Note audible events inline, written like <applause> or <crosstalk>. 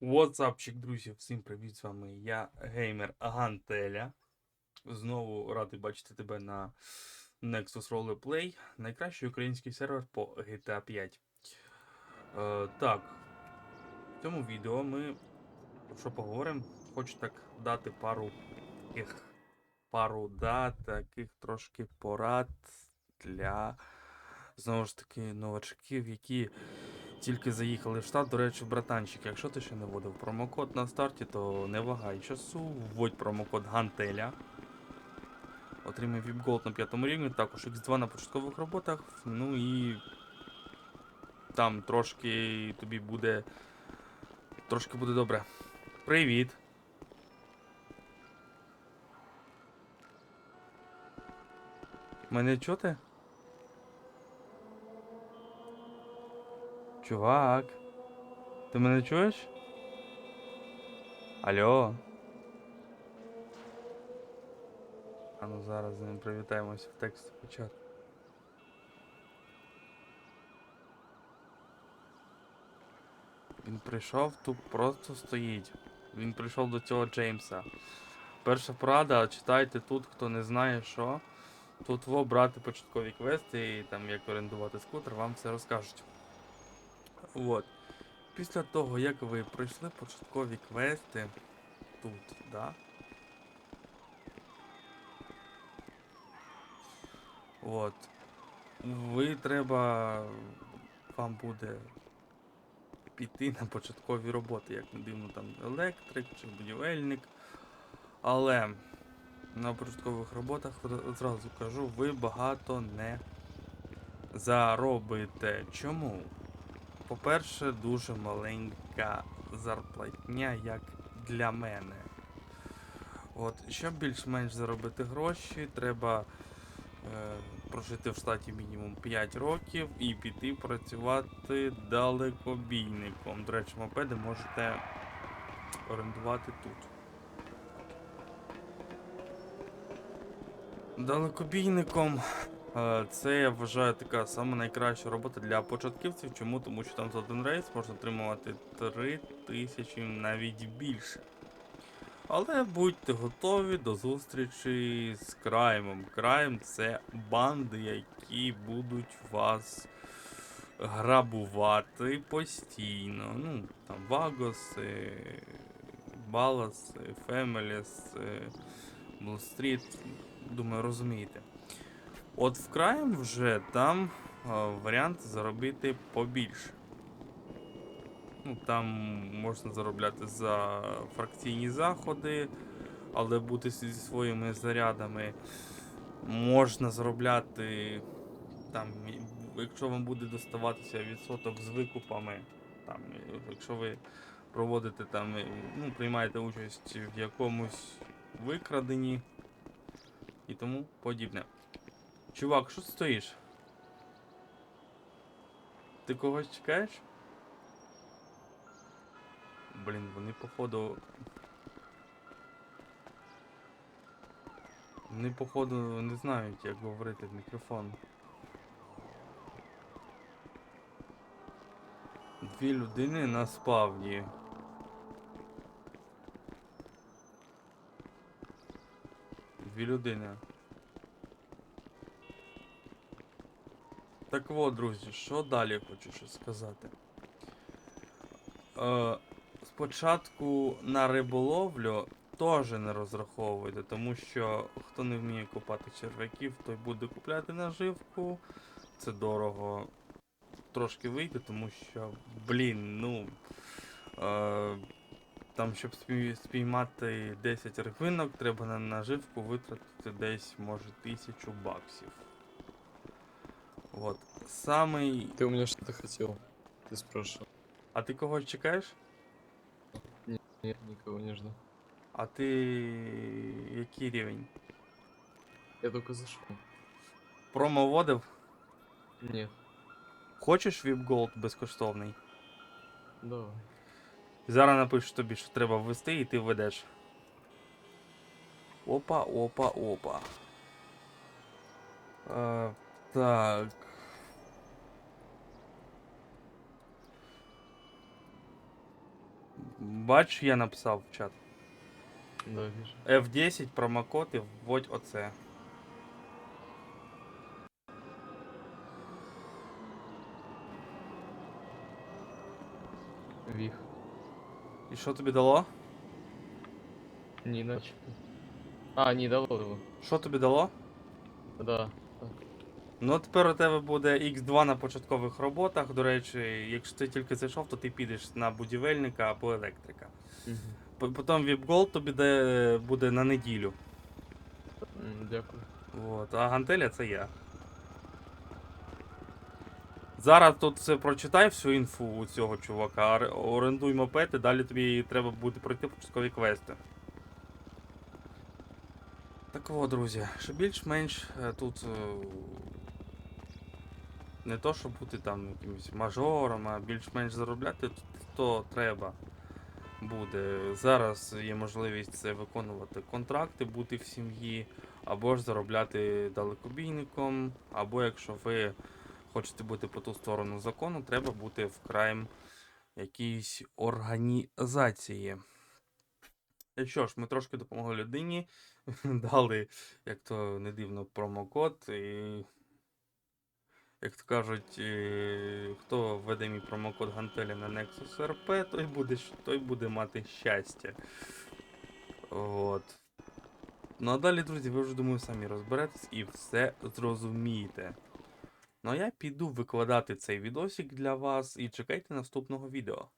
Ватсапчик, друзі, всім привіт! З вами я, геймер Гантеля. Знову радий бачити тебе на Nexus Roleplay, найкращий український сервер по GTA 5. Е, так, в цьому відео ми що поговоримо? Хочу так дати пару таких пару дат, таких трошки порад для знову ж таки новачків, які тільки заїхали в штат. До речі, братанчик, якщо ти ще не вводив промокод на старті, то не вагай часу, вводь промокод Гантеля. Отримай VIP Gold на п'ятому рівні, також X2 на початкових роботах. Ну і там трошки тобі буде. Трошки буде добре. Привіт! Мене чути? Чувак, ти мене чуєш? Алло. А ну зараз з ним привітаємося в текст почат. Він прийшов, тут просто стоїть. Він прийшов до цього Джеймса. Перша порада, читайте тут, хто не знає що. Тут во брати початкові квести і там як орендувати скутер, вам все розкажуть. От. Після того, як ви пройшли початкові квести тут, да? От. Ви треба. Вам буде піти на початкові роботи, як не дивно там електрик чи будівельник. Але на початкових роботах одразу кажу, ви багато не заробите. Чому? По-перше, дуже маленька зарплатня, як для мене. От, щоб більш-менш заробити гроші, треба е, прожити в штаті мінімум 5 років і піти працювати далекобійником. До речі, мопеди можете орендувати тут. Далекобійником Це я вважаю така сама найкраща робота для початківців. Чому? Тому що там за один рейс можна отримувати 3 тисячі навіть більше. Але будьте готові до зустрічі з краймом. Крайм це банди, які будуть вас грабувати постійно. Ну, там Вагоси, Баласи, Фемеліс, Блстріт. Думаю, розумієте. От в Crime вже там е, варіант заробити побільше. Ну, там можна заробляти за фракційні заходи, але бути зі своїми зарядами. Можна заробляти там, якщо вам буде доставатися відсоток з викупами, там, якщо ви проводите там, ну, приймаєте участь в якомусь викраденні і тому подібне. Чувак, що ти стоїш? Ти когось чекаєш? Блін, вони походу. Вони походу не знають, як говорити в мікрофон. Дві людини на спавні. Дві людини. Так от, друзі, що далі хочу ще сказати. Е, спочатку на риболовлю теж не розраховуйте, тому що хто не вміє купати черв'яків, той буде купляти наживку. Це дорого трошки вийде, тому що, блін, ну. Е, там, щоб спіймати 10 рибинок, треба на наживку витратити десь, може, тисячу баксів. Вот. Самий. Ты у меня что-то хотел. Ты спрашивал. А ти когось чекаєш? Нет, никого не жду. А ти який рівень? Я только зашел. Промо вводив? Нет, Хочеш VIP Gold безкоштовний? давай. Зараз напишу тобі, що треба ввести, і ти введеш. Опа, опа, опа. Е, так. Бач, я написав в чат. Да, вижу. F10 промокод і вводь оце. Вих. І що тобі дало? Не иначе. А, не дало его. Що тобі дало? Да. Ну, тепер у тебе буде X2 на початкових роботах. До речі, якщо ти тільки зайшов, то ти підеш на будівельника або електрика. П- Потім Gold тобі де буде на неділю. Дякую. От, а гантеля це я. Зараз тут все прочитай всю інфу у цього чувака, орендуй мопед, і далі тобі треба буде пройти початкові квести. Так от, друзі, що більш-менш е, тут е, не то, щоб бути там якимось мажором, а більш-менш заробляти, то, треба буде. Зараз є можливість це виконувати контракти, бути в сім'ї, або ж заробляти далекобійником, або якщо ви хочете бути по ту сторону закону, треба бути в крайм якійсь організації. І що ж, ми трошки допомогли людині, <laughs> дали, як то не дивно, промокод. І, як то кажуть, хто введе мій промокод гантелі на Nexus RP, той буде, той буде мати щастя. От. Ну а далі, друзі, ви вже думаю, самі розберетесь і все зрозумієте. Ну а я піду викладати цей відосик для вас і чекайте наступного відео.